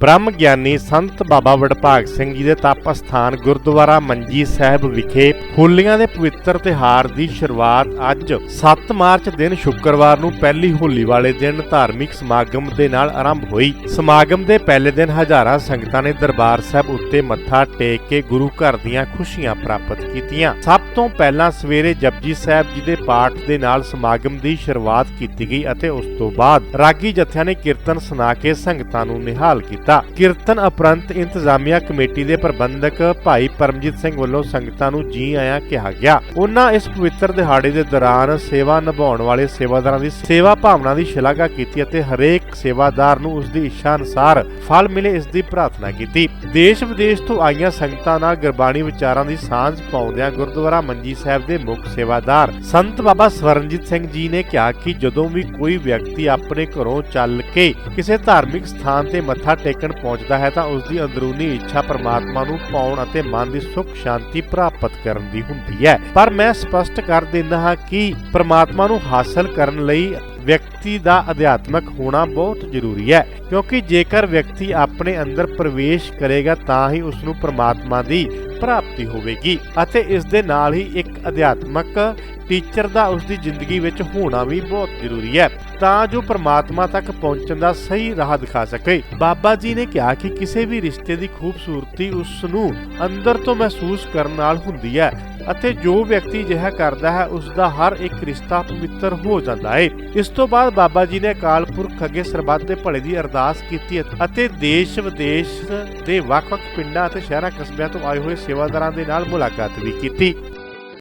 ਬ੍ਰਹਮ ਗਿਆਨੀ ਸੰਤ ਬਾਬਾ ਵਡਭਾਗ ਸਿੰਘ ਜੀ ਦੇ ਤਪ ਸਥਾਨ ਗੁਰਦੁਆਰਾ ਮੰਜੀ ਸਾਹਿਬ ਵਿਖੇ ਹੋਲੀਆਂ ਦੇ ਪਵਿੱਤਰ ਤਿਹਾਰ ਦੀ ਸ਼ੁਰੂਆਤ ਅੱਜ 7 ਮਾਰਚ ਦਿਨ ਸ਼ੁੱਕਰਵਾਰ ਨੂੰ ਪਹਿਲੀ ਹੋਲੀ ਵਾਲੇ ਦਿਨ ਧਾਰਮਿਕ ਸਮਾਗਮ ਦੇ ਨਾਲ ਆਰੰਭ ਹੋਈ। ਸਮਾਗਮ ਦੇ ਪਹਿਲੇ ਦਿਨ ਹਜ਼ਾਰਾਂ ਸੰਗਤਾਂ ਨੇ ਦਰਬਾਰ ਸਾਹਿਬ ਉੱਤੇ ਮੱਥਾ ਟੇਕ ਕੇ ਗੁਰੂ ਘਰ ਦੀਆਂ ਖੁਸ਼ੀਆਂ ਪ੍ਰਾਪਤ ਕੀਤੀਆਂ। ਸਭ ਤੋਂ ਪਹਿਲਾਂ ਸਵੇਰੇ ਜਪਜੀ ਸਾਹਿਬ ਜੀ ਦੇ ਪਾਠ ਦੇ ਨਾਲ ਸਮਾਗਮ ਦੀ ਸ਼ੁਰੂਆਤ ਕੀਤੀ ਗਈ ਅਤੇ ਉਸ ਤੋਂ ਬਾਅਦ ਰਾਗੀ ਜਥਿਆਂ ਨੇ ਕੀਰਤਨ ਸੁਣਾ ਕੇ ਸੰਗਤਾਂ ਨੂੰ ਨਿਹਾਲ ਕੀਤਾ। ਕੀਰਤਨ ਉਪਰੰਤ ਇੰਤਜ਼ਾਮੀਆ ਕਮੇਟੀ ਦੇ ਪ੍ਰਬੰਧਕ ਭਾਈ ਪਰਮਜੀਤ ਸਿੰਘ ਵੱਲੋਂ ਸੰਗਤਾਂ ਨੂੰ ਜੀ ਆਇਆਂ ਕਿਹਾ ਗਿਆ। ਉਹਨਾਂ ਇਸ ਪਵਿੱਤਰ ਦਿਹਾੜੇ ਦੇ ਦੌਰਾਨ ਸੇਵਾ ਨਿਭਾਉਣ ਵਾਲੇ ਸੇਵਾਦਾਰਾਂ ਦੀ ਸੇਵਾ ਭਾਵਨਾ ਦੀ ਸ਼ਲਾਘਾ ਕੀਤੀ ਅਤੇ ਹਰੇਕ ਸੇਵਾਦਾਰ ਨੂੰ ਉਸ ਦੀ ਇੱਛਾ ਅਨੁਸਾਰ ਫਲ ਮਿਲੇ ਇਸ ਦੀ ਪ੍ਰਾਰਥਨਾ ਕੀਤੀ। ਦੇਸ਼ ਵਿਦੇਸ਼ ਤੋਂ ਆਈਆਂ ਸੰਗਤਾਂ ਨਾਲ ਗੁਰਬਾਣੀ ਵਿਚਾਰਾਂ ਦੀ ਸਾਂਝ ਪਾਉਂਦਿਆਂ ਗੁਰਦੁਆਰਾ ਮੰਜੀ ਸਾਹਿਬ ਦੇ ਮੁੱਖ ਸੇਵਾਦਾਰ ਸੰਤ ਬਾਬਾ ਸਵਰਨਜੀਤ ਸਿੰਘ ਜੀ ਨੇ ਕਿਹਾ ਕਿ ਜਦੋਂ ਵੀ ਕੋਈ ਵਿਅਕਤੀ ਆਪਣੇ ਘਰੋਂ ਚੱਲ ਕੇ ਕਿਸੇ ਧਾਰਮਿਕ ਸਥਾਨ ਤੇ ਮੱਥਾ ਟੇਕ ਟੇਕਣ ਪਹੁੰਚਦਾ ਹੈ ਤਾਂ ਉਸ ਦੀ ਅੰਦਰੂਨੀ ਇੱਛਾ ਪਰਮਾਤਮਾ ਨੂੰ ਪਾਉਣ ਅਤੇ ਮਨ ਦੀ ਸੁੱਖ ਸ਼ਾਂਤੀ ਪ੍ਰਾਪਤ ਕਰਨ ਦੀ ਹੁੰਦੀ ਹੈ। ਪਰ ਮੈਂ ਸਪਸ਼ਟ ਕਰ ਦਿੰਦਾ ਹਾਂ ਕਿ ਪਰਮਾਤਮਾ ਨੂੰ ਹਾਸਲ ਕਰਨ ਲਈ ਵਿਅਕਤੀ ਦਾ ਅਧਿਆਤਮਕ ਹੋਣਾ ਬਹੁਤ ਜ਼ਰੂਰੀ ਹੈ, ਕਿਉਂਕਿ ਜੇਕਰ ਵਿਅਕਤੀ ਆਪਣੇ ਅੰਦਰ ਪ੍ਰਵੇਸ਼ ਕਰੇਗਾ ਤਾਂ ਹੀ ਉਸ ਨੂੰ ਪ੍ਰਮਾਤਮਾ ਦੀ ਪ੍ਰਾਪਤੀ ਹੋਵੇਗੀ ਅਤੇ ਇਸ ਦੇ ਨਾਲ ਹੀ ਇੱਕ ਅਧਿਆਤਮਕ ਟੀਚਰ ਦਾ ਉਸ ਦੀ ਜ਼ਿੰਦਗੀ ਵਿੱਚ ਹੋਣਾ ਵੀ ਬਹੁਤ ਜ਼ਰੂਰੀ ਹੈ, ਤਾਂ ਜੋ ਪ੍ਰਮਾਤਮਾ ਤੱਕ ਪਹੁੰਚਣ ਦਾ ਸਹੀ ਰਾਹ ਦਿਖਾ ਸਕੇ। ਬਾਬਾ ਜੀ ਨੇ ਕਿਹਾ ਕਿ ਕਿਸੇ ਵੀ ਰਿਸ਼ਤੇ ਦੀ ਖੂਬਸੂਰਤੀ ਉਸ ਨੂੰ ਅੰਦਰ ਤੋਂ ਮਹਿਸੂਸ ਕਰਨ ਨਾਲ ਹੁੰਦੀ ਹੈ ਅਤੇ ਜੋ ਵਿਅਕਤੀ ਅਜਿਹਾ ਕਰਦਾ ਹੈ ਉਸ ਦਾ ਹਰ ਇੱਕ ਰਿਸ਼ਤਾ ਪਵਿੱਤਰ ਹੋ ਜਾਂਦਾ ਹੈ ਇਸ ਤੋਂ ਬਾਅਦ ਬਾਬਾ ਜੀ ਨੇ ਅਕਾਲ ਪੁਰਖ ਅੱਗੇ ਸਰਬੱਤ ਦੇ ਭਲੇ ਦੀ ਅਰਦਾਸ ਕੀਤੀ ਅਤੇ ਦੇਸ਼ ਵਿਦੇਸ਼ ਦੇ ਵੱਖ-ਵੱਖ ਪਿੰਡਾਂ ਅਤੇ ਸ਼ਹਿਰਾਂ ਕਸਬਿਆਂ ਤੋਂ ਆਏ ਹੋਏ ਸੇਵਾਦਾਰਾਂ ਦੇ ਨਾਲ ਮੁਲਾਕਾਤ ਵੀ ਕੀਤੀ।